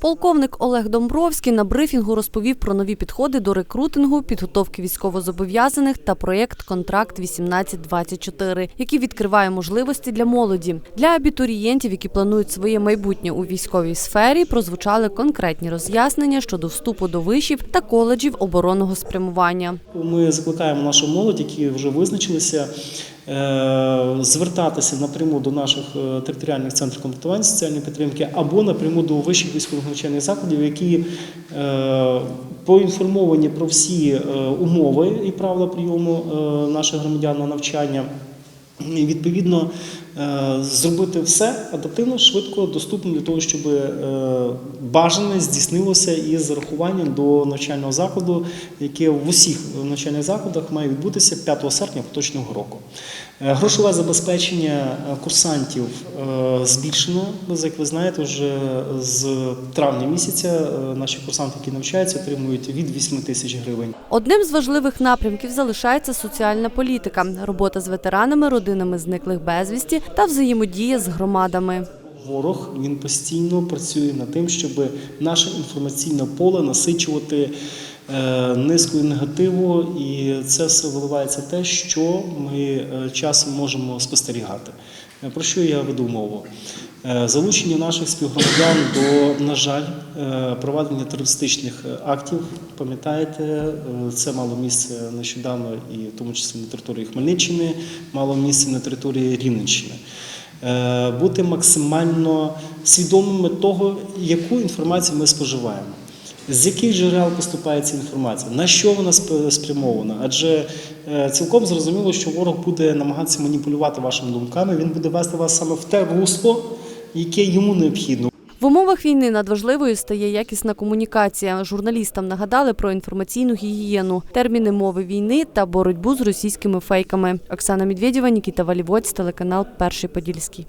Полковник Олег Домбровський на брифінгу розповів про нові підходи до рекрутингу, підготовки військовозобов'язаних та проєкт Контракт 1824, який відкриває можливості для молоді. Для абітурієнтів, які планують своє майбутнє у військовій сфері, прозвучали конкретні роз'яснення щодо вступу до вишів та коледжів оборонного спрямування. Ми закликаємо нашу молодь, які вже визначилися, звертатися напряму до наших е, територіальних центрів комплектування соціальної підтримки або напряму до вищих військових навчальних закладів, які е, поінформовані про всі е, умови і правила прийому е, наших громадян на навчання. Відповідно е, зробити все адаптивно, швидко, доступно для того, щоб е, бажане здійснилося із зарахуванням до навчального закладу, яке в усіх навчальних закладах має відбутися 5 серпня поточного року. Е, Грошове забезпечення е, курсантів е, збільшено. Як ви знаєте, вже з травня місяця е, наші курсанти, які навчаються, отримують від 8 тисяч гривень. Одним з важливих напрямків залишається соціальна політика, робота з ветеранами, родинами зниклих безвісті та взаємодія з громадами. Ворог він постійно працює над тим, щоб наше інформаційне поле насичувати е, низкою негативу, і це все виливається те, що ми е, часом можемо спостерігати. Е, Про що я веду мову? Е, Залучення наших співгромадян до, на жаль, е, проведення терористичних е, актів. Пам'ятаєте, це мало місце нещодавно, і в тому числі на території Хмельниччини, мало місце на території Рівненщини. Бути максимально свідомими того, яку інформацію ми споживаємо. З яких джерел поступає ця інформація, на що вона спрямована? Адже цілком зрозуміло, що ворог буде намагатися маніпулювати вашими думками, він буде вести вас саме в те русло, яке йому необхідно. В умовах війни надважливою стає якісна комунікація. Журналістам нагадали про інформаційну гігієну, терміни мови війни та боротьбу з російськими фейками. Оксана Медведєва, Нікіта Валівоць, телеканал Перший Подільський.